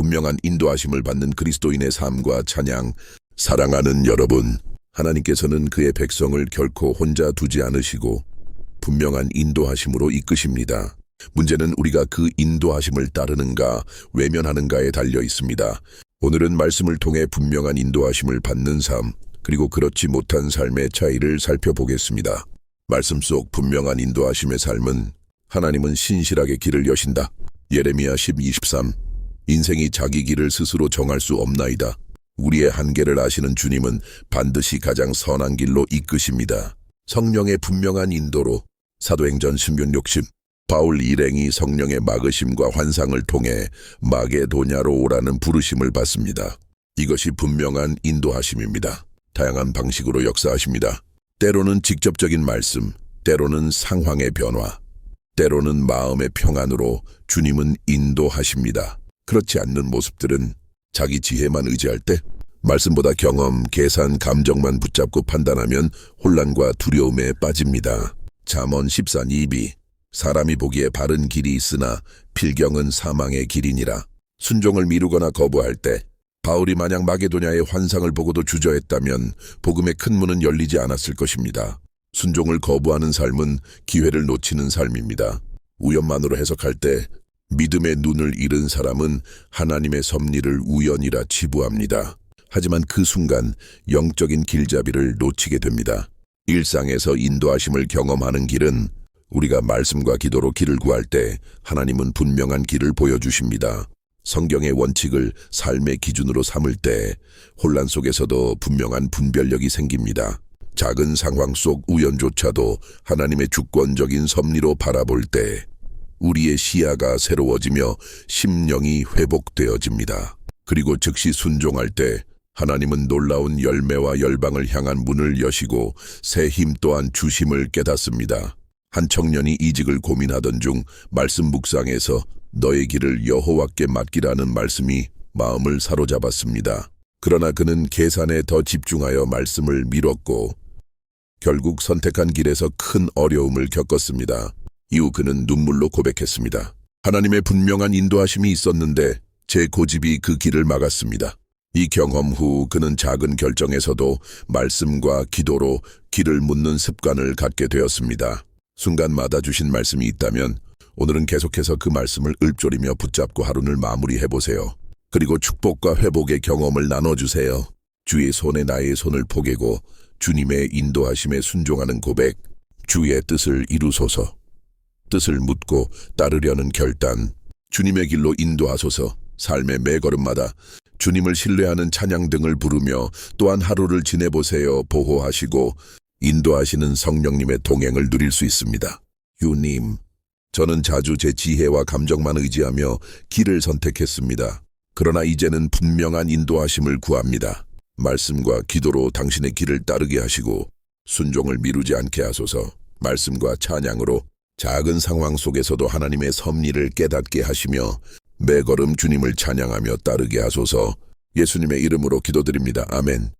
분명한 인도하심을 받는 그리스도인의 삶과 찬양, 사랑하는 여러분, 하나님께서는 그의 백성을 결코 혼자 두지 않으시고 분명한 인도하심으로 이끄십니다. 문제는 우리가 그 인도하심을 따르는가 외면하는가에 달려 있습니다. 오늘은 말씀을 통해 분명한 인도하심을 받는 삶, 그리고 그렇지 못한 삶의 차이를 살펴보겠습니다. 말씀 속 분명한 인도하심의 삶은 하나님은 신실하게 길을 여신다. 예레미야 10:23 인생이 자기 길을 스스로 정할 수 없나이다. 우리의 한계를 아시는 주님은 반드시 가장 선한 길로 이끄십니다. 성령의 분명한 인도로 사도행전 16, 60 바울 일행이 성령의 막으심과 환상을 통해 마게도냐로 오라는 부르심을 받습니다. 이것이 분명한 인도하심입니다. 다양한 방식으로 역사하십니다. 때로는 직접적인 말씀, 때로는 상황의 변화, 때로는 마음의 평안으로 주님은 인도하십니다. 그렇지 않는 모습들은 자기 지혜만 의지할 때 말씀보다 경험, 계산, 감정만 붙잡고 판단하면 혼란과 두려움에 빠집니다. 잠언 14:2비 사람이 보기에 바른 길이 있으나 필경은 사망의 길이니라. 순종을 미루거나 거부할 때 바울이 만약 마게도냐의 환상을 보고도 주저했다면 복음의 큰 문은 열리지 않았을 것입니다. 순종을 거부하는 삶은 기회를 놓치는 삶입니다. 우연만으로 해석할 때 믿음의 눈을 잃은 사람은 하나님의 섭리를 우연이라 치부합니다. 하지만 그 순간 영적인 길잡이를 놓치게 됩니다. 일상에서 인도하심을 경험하는 길은 우리가 말씀과 기도로 길을 구할 때 하나님은 분명한 길을 보여주십니다. 성경의 원칙을 삶의 기준으로 삼을 때 혼란 속에서도 분명한 분별력이 생깁니다. 작은 상황 속 우연조차도 하나님의 주권적인 섭리로 바라볼 때 우리의 시야가 새로워지며 심령이 회복되어집니다. 그리고 즉시 순종할 때 하나님은 놀라운 열매와 열방을 향한 문을 여시고 새 힘 또한 주심을 깨닫습니다. 한 청년이 이직을 고민하던 중 말씀 묵상에서 너의 길을 여호와께 맡기라는 말씀이 마음을 사로잡았습니다. 그러나 그는 계산에 더 집중하여 말씀을 미뤘고 결국 선택한 길에서 큰 어려움을 겪었습니다. 이후 그는 눈물로 고백했습니다. 하나님의 분명한 인도하심이 있었는데 제 고집이 그 길을 막았습니다. 이 경험 후 그는 작은 결정에서도 말씀과 기도로 길을 묻는 습관을 갖게 되었습니다. 순간마다 주신 말씀이 있다면 오늘은 계속해서 그 말씀을 읊조리며 붙잡고 하루를 마무리해 보세요. 그리고 축복과 회복의 경험을 나눠주세요. 주의 손에 나의 손을 포개고 주님의 인도하심에 순종하는 고백, 주의 뜻을 이루소서. 뜻을 묻고 따르려는 결단, 주님의 길로 인도하소서. 삶의 매 걸음마다 주님을 신뢰하는 찬양 등을 부르며 또한 하루를 지내보세요. 보호하시고 인도하시는 성령님의 동행을 누릴 수 있습니다. 유님, 저는 자주 제 지혜와 감정만 의지하며 길을 선택했습니다. 그러나 이제는 분명한 인도하심을 구합니다. 말씀과 기도로 당신의 길을 따르게 하시고 순종을 미루지 않게 하소서 말씀과 찬양으로 작은 상황 속에서도 하나님의 섭리를 깨닫게 하시며 매 걸음 주님을 찬양하며 따르게 하소서 예수님의 이름으로 기도드립니다. 아멘.